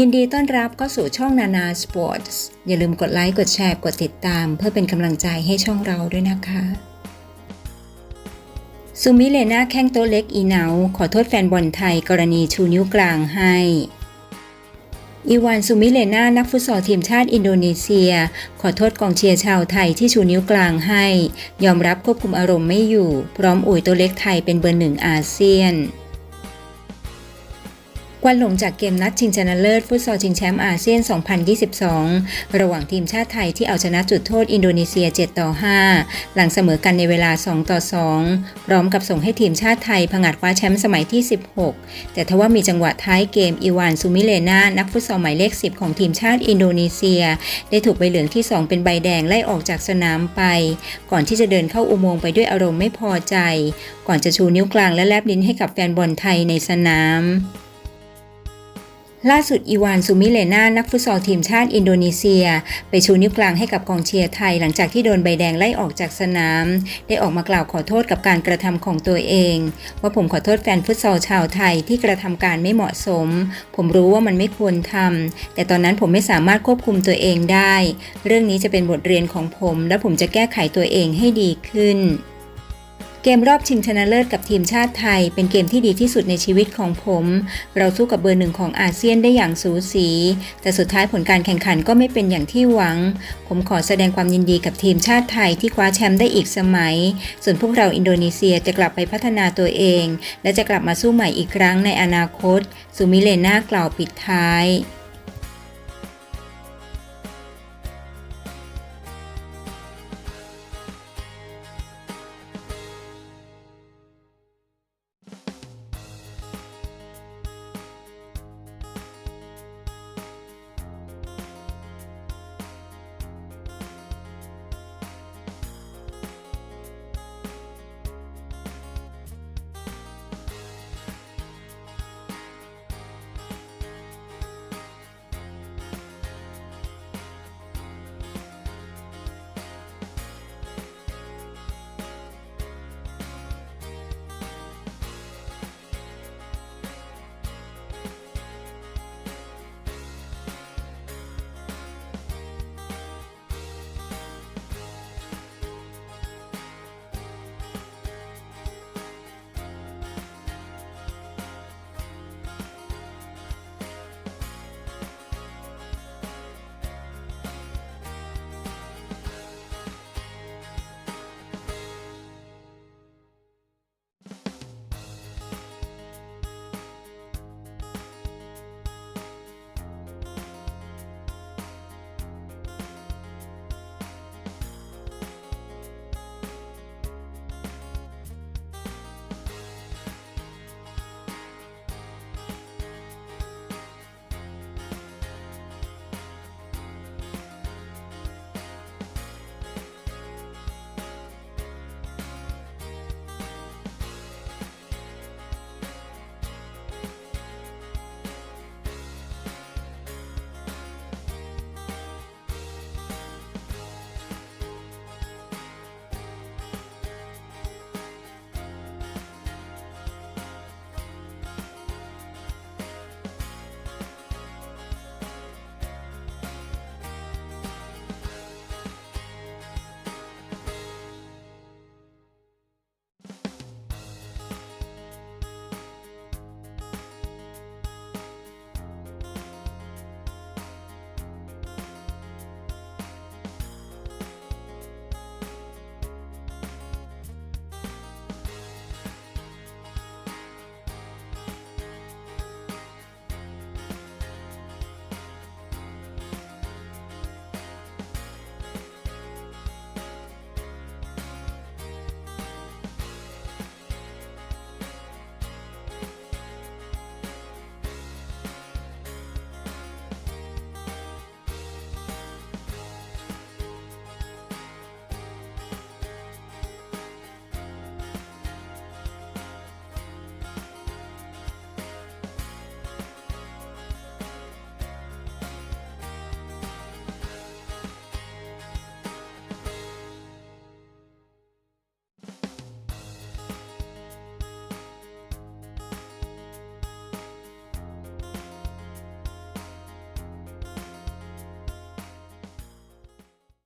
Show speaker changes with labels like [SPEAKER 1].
[SPEAKER 1] ยินดีต้อนรับเข้าสู่ช่องนานาสปอร์ตส์อย่าลืมกดไลค์ กดแชร์ กดติดตาม เพื่อเป็นกำลังใจให้ช่องเราด้วยนะคะซูมิเลนาแข้งโตเล็กอีเนาขอโทษแฟนบอลไทยกรณีชูนิ้วกลางให้อีวานซูมิเลนานักฟุตซอลทีมชาติอินโดนีเซีย ขอโทษกองเชียร์ชาวไทยที่ชูนิ้วกลางให้ ยอมรับควบคุมอารมณ์ไม่อยู่ พร้อมอวยตัวเล็กไทยเป็นเบอร์หนึ่งอาเซียน ควันหลงจากเกมนัดชิงชนะเลิศฟุตซอลชิงแชมป์อาเซียน 2022 ระหว่างทีมชาติไทยที่เอาชนะจุดโทษอินโดนีเซีย 7 ต่อ 5 หลังเสมอกันในเวลา 2 ต่อ 2 พร้อมกับส่งให้ทีมชาติไทยผงัดคว้าแชมป์สมัยที่ 16 แต่ทว่ามีจังหวะท้ายเกมอีวานซูมิเลนา นักฟุตซอลหมายเลข 10 ของทีมชาติอินโดนีเซีย ได้ถูกใบเหลืองที่ 2 เป็นใบแดงไล่ออกจากสนามไป ก่อนที่จะเดินเข้าอุโมงค์ไปด้วยอารมณ์ไม่พอใจ ก่อนจะชูนิ้วกลางและแลบลิ้นให้กับแฟนบอลไทยในสนาม ล่าสุดอีวานซูมิเลนานักฟุตซอลทีมชาติอินโดนีเซีย ไปชูนิ้วกลางให้กับกองเชียร์ไทย หลังจากที่โดนใบแดงไล่ออกจากสนาม ได้ออกมากล่าวขอโทษกับการกระทำของตัวเอง ว่าผมขอโทษแฟนฟุตซอลชาวไทยที่กระทำการไม่เหมาะสม ผมรู้ว่ามันไม่ควรทำแต่ตอนนั้นผมไม่สามารถควบคุมตัวเองได้ เรื่องนี้จะเป็นบทเรียนของผม และผมจะแก้ไขตัวเองให้ดีขึ้น เกมรอบชิงชนะเลิศกับทีมชาติไทย เป็นเกมที่ดีที่สุดในชีวิตของผม เราสู้กับเบอร์หนึ่งของอาเซียนได้อย่างสูสี แต่สุดท้ายผลการแข่งขันก็ไม่เป็นอย่างที่หวัง ผมขอแสดงความยินดีกับทีมชาติไทยที่คว้าแชมป์ได้อีกสมัย ส่วนพวกเราอินโดนีเซียจะกลับไปพัฒนาตัวเอง และจะกลับมาสู้ใหม่อีกครั้งในอนาคต สุมิเลน่ากล่าวปิดท้าย